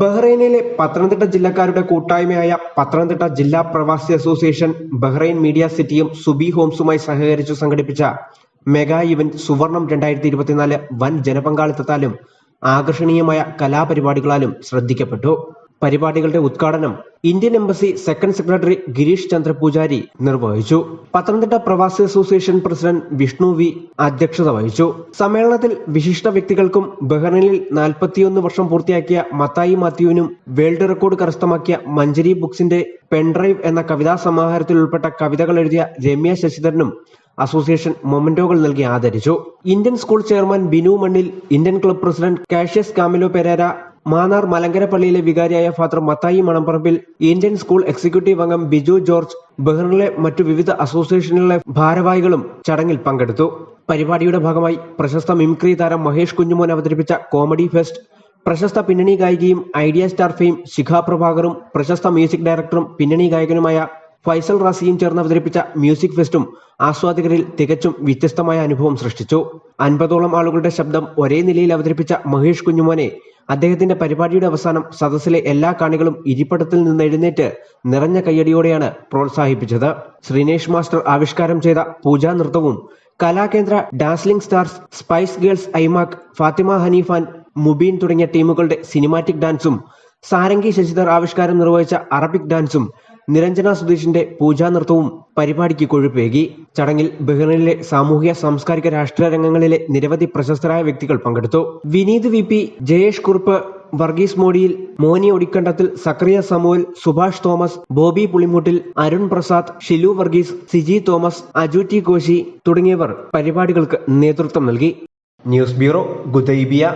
ബഹ്റൈനിലെ പത്തനംതിട്ട ജില്ലക്കാരുടെ കൂട്ടായ്മയായ പത്തനംതിട്ട ജില്ലാ പ്രവാസി അസോസിയേഷൻ ബഹ്റൈൻ മീഡിയ സിറ്റിയും സുബി ഹോംസുമായി സഹകരിച്ചു സംഘടിപ്പിച്ച മെഗാ ഇവന്റ് സുവർണം രണ്ടായിരത്തി ഇരുപത്തിനാല് വൻ ജനപങ്കാളിത്തത്താലും ആകർഷണീയമായ കലാപരിപാടികളാലും ശ്രദ്ധിക്കപ്പെട്ടു. പരിപാടികളുടെ ഉദ്ഘാടനം Indian embassy second secretary Girish Chandra Pujari നിർവഹിച്ചു. പത്തനംതിട്ട പ്രവാസി അസോസിയേഷൻ പ്രസിഡന്റ് വിഷ്ണു വി അധ്യക്ഷത വഹിച്ചു. സമ്മേളനത്തിൽ വിശിഷ്ട വ്യക്തികൾക്കും ബഹ്റൈനിൽ നാൽപ്പത്തിയൊന്ന് വർഷം പൂർത്തിയാക്കിയ മത്തായി മാത്യുവിനും വേൾഡ് റെക്കോർഡ് കരസ്ഥമാക്കിയ മഞ്ജരി ബുക്സിന്റെ പെൻഡ്രൈവ് എന്ന കവിതാ സമാഹാരത്തിൽ ഉൾപ്പെട്ട കവിതകൾ എഴുതിയ രമ്യ ശശിധരനും അസോസിയേഷൻ മൊമന്റോകൾ നൽകി ആദരിച്ചു. Indian school chairman Binu Mannil Indian club president Cassius Camilo Pereira Mannar Malankara പള്ളിയിലെ വികാരിയായ Father Mathai Manapparambil Indian school executive അംഗം ബിജു ജോർജ് ബഹ്റിനിലെ മറ്റു വിവിധ അസോസിയേഷനുകളിലെ ഭാരവാഹികളും ചടങ്ങിൽ പങ്കെടുത്തു. പരിപാടിയുടെ ഭാഗമായി പ്രശസ്ത മിംക്രി താരം മഹേഷ് കുഞ്ഞുമോൻ അവതരിപ്പിച്ച കോമഡി ഫെസ്റ്റ് പ്രശസ്ത പിന്നണി ഗായികയും ഐഡിയ സ്റ്റാർ ഫെയിം ശിഖ പ്രഭാകറും പ്രശസ്ത മ്യൂസിക് ഡയറക്ടറും പിന്നണി ഗായകനുമായ ഫൈസൽ റാസിയും ചേർന്ന് അവതരിപ്പിച്ച മ്യൂസിക് ഫെസ്റ്റും ആസ്വാദകരിൽ തികച്ചും വ്യത്യസ്തമായ അനുഭവം സൃഷ്ടിച്ചു. അൻപതോളം ആളുകളുടെ ശബ്ദം ഒരേ നിലയിൽ അവതരിപ്പിച്ച മഹേഷ് കുഞ്ഞുമോനെ അദ്ദേഹത്തിന്റെ പരിപാടിയുടെ അവസാനം സദസ്സിലെ എല്ലാ കാണികളും ഇരിപ്പടത്തിൽ നിന്ന് എഴുന്നേറ്റ് നിറഞ്ഞ കയ്യടിയോടെയാണ് പ്രോത്സാഹിപ്പിച്ചത്. ശ്രീനേഷ് മാസ്റ്റർ ആവിഷ്കാരം ചെയ്ത പൂജാ നൃത്തവും Kalakendra Dazzling Stars Spice Girls IMAC Fathima ഹനീഫാൻ Mubeen തുടങ്ങിയ ടീമുകളുടെ സിനിമാറ്റിക് ഡാൻസും സാരംഗി ശശിധർ ആവിഷ്കാരം നിർവഹിച്ച അറബിക് ഡാൻസും നിരഞ്ജന സുധീഷിന്റെ പൂജാ നൃത്തവും പരിപാടിക്ക് കൊഴുപ്പേകി. ചടങ്ങിൽ ബഹ്റിനിലെ സാമൂഹിക സാംസ്കാരിക രാഷ്ട്രീയ രംഗങ്ങളിലെ നിരവധി പ്രശസ്തരായ വ്യക്തികൾ പങ്കെടുത്തു. വിനീത് വി പി ജയേഷ് കുറുപ്പ് വർഗീസ് മോഡിയിൽ മോനി ഒടിക്കണ്ടത്തിൽ സക്രിയ സമൂൽ സുഭാഷ് തോമസ് ബോബി പുളിമൂട്ടിൽ അരുൺ പ്രസാദ് ഷിലു വർഗീസ് സിജി തോമസ് അജു ടി കോശി തുടങ്ങിയവർ പരിപാടികൾക്ക് നേതൃത്വം നൽകി. News bureau Gudaibiya.